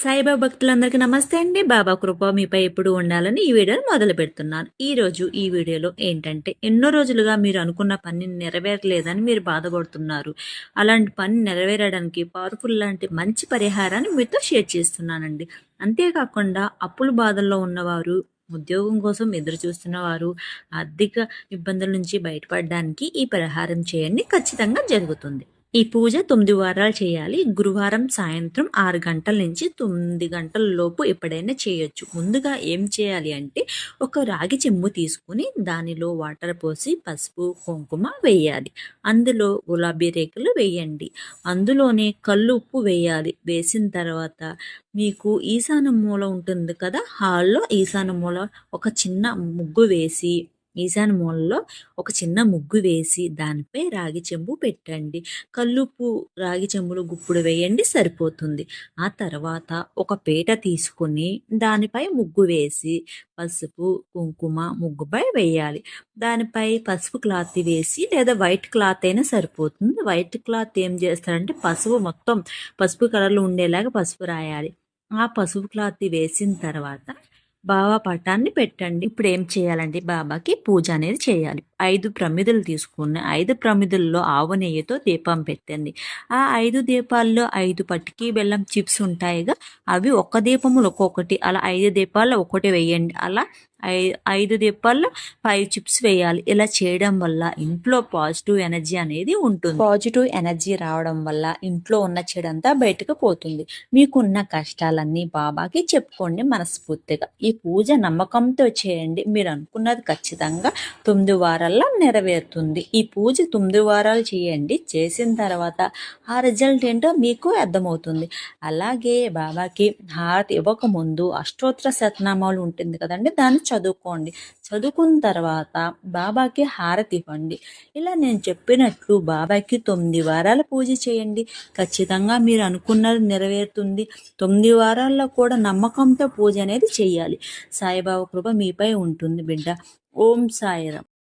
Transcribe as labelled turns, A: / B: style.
A: సాయిబాబా భక్తులందరికీ నమస్తే అండి. బాబా కృప మీపై ఎప్పుడు ఉండాలని ఈ వీడియోని మొదలు పెడుతున్నాను. ఈ రోజు ఈ వీడియోలో ఏంటంటే ఎన్నో రోజులుగా మీరు అనుకున్న పని నెరవేరలేదని మీరు బాధపడుతున్నారు. అలాంటి పని నెరవేరడానికి పవర్ఫుల్ లాంటి మంచి పరిహారాన్ని మీతో షేర్ చేస్తున్నానండి. అంతేకాకుండా అప్పుల బాధల్లో ఉన్నవారు ఉద్యోగం కోసం ఎదురు చూస్తున్న వారు ఆర్థిక ఇబ్బందుల నుంచి బయటపడడానికి ఈ పరిహారం చేయండి. ఖచ్చితంగా జరుగుతుంది. ఈ పూజ తొమ్మిది వారాలు చేయాలి. గురువారం సాయంత్రం ఆరు గంటల నుంచి తొమ్మిది గంటల లోపు ఎప్పుడైనా చేయొచ్చు. ముందుగా ఏం చేయాలి అంటే ఒక రాగి చెంబు తీసుకుని దానిలో వాటర్ పోసి పసుపు కుంకుమ వేయాలి. అందులో గులాబీ రేకులు వేయండి. అందులోనే కళ్ళు ఉప్పు వేయాలి. వేసిన తర్వాత మీకు ఈశాన మూల ఉంటుంది కదా? హాల్లో ఈశాన మూల ఒక చిన్న ముగ్గు వేసి ఈశాన్య మూలలో ఒక చిన్న ముగ్గు వేసి దానిపై రాగి చెంబు పెట్టండి. కల్లుపు రాగి చెంబులు గుప్పుడు వేయండి సరిపోతుంది. ఆ తర్వాత ఒక పీట తీసుకుని దానిపై ముగ్గు వేసి పసుపు కుంకుమ ముగ్గుపై వేయాలి. దానిపై పసుపు క్లాత్ వేసి లేదా వైట్ క్లాత్ అయినా సరిపోతుంది. వైట్ క్లాత్ ఏం చేస్తారంటే పసుపు మొత్తం పసుపు కలర్లో ఉండేలాగా పసుపు రాయాలి. ఆ పసుపు క్లాత్ వేసిన తర్వాత బాబా పటాన్ని పెట్టండి. ఇప్పుడు ఏం చేయాలండి? బాబాకి పూజ అనేది చేయాలి. ఐదు ప్రమిదలు తీసుకున్న ఐదు ప్రమిదల్లో ఆవు నెయ్యితో దీపం పెట్టండి. ఆ ఐదు దీపాల్లో ఐదు పట్టికి బెల్లం చిప్స్ ఉంటాయిగా. అవి ఒక్క దీపములు ఒక్కొక్కటి అలా ఐదు దీపాల్లో ఒకటి వేయండి. అలా ఐ ఐదు దీపాల్లో ఫైవ్ చిప్స్ వేయాలి. ఇలా చేయడం వల్ల ఇంట్లో పాజిటివ్ ఎనర్జీ అనేది ఉంటుంది. పాజిటివ్ ఎనర్జీ రావడం వల్ల ఇంట్లో ఉన్న చెడంతా బయటకు పోతుంది. మీకున్న కష్టాలన్నీ బాబాకి చెప్పుకోండి మనస్ఫూర్తిగా. ఈ పూజ నమ్మకంతో చేయండి. మీరు అనుకున్నది ఖచ్చితంగా తొమ్మిది వారాల్లో నెరవేరుతుంది. ఈ పూజ తొమ్మిది వారాలు చేయండి. చేసిన తర్వాత ఆ రిజల్ట్ ఏంటో మీకు అర్థమవుతుంది. అలాగే బాబాకి హారతి ఇవ్వకముందు అష్టోత్తర శతనామాలు ఉంటుంది కదండి దాన్ని చదువుకోండి. చదువుకున్న తర్వాత బాబాకి హారతి ఇవ్వండి ఇలా నేను చెప్పినట్లు బాబాకి తొమ్మిది వారాల పూజ చేయండి. ఖచ్చితంగా మీరు అనుకున్నది నెరవేరుతుంది. తొమ్మిది వారాల్లో కూడా నమ్మకంతో పూజ అనేది చేయాలి. సాయిబాబా కృప మీపై ఉంటుంది బిడ్డ. ఓం సాయిరామ్.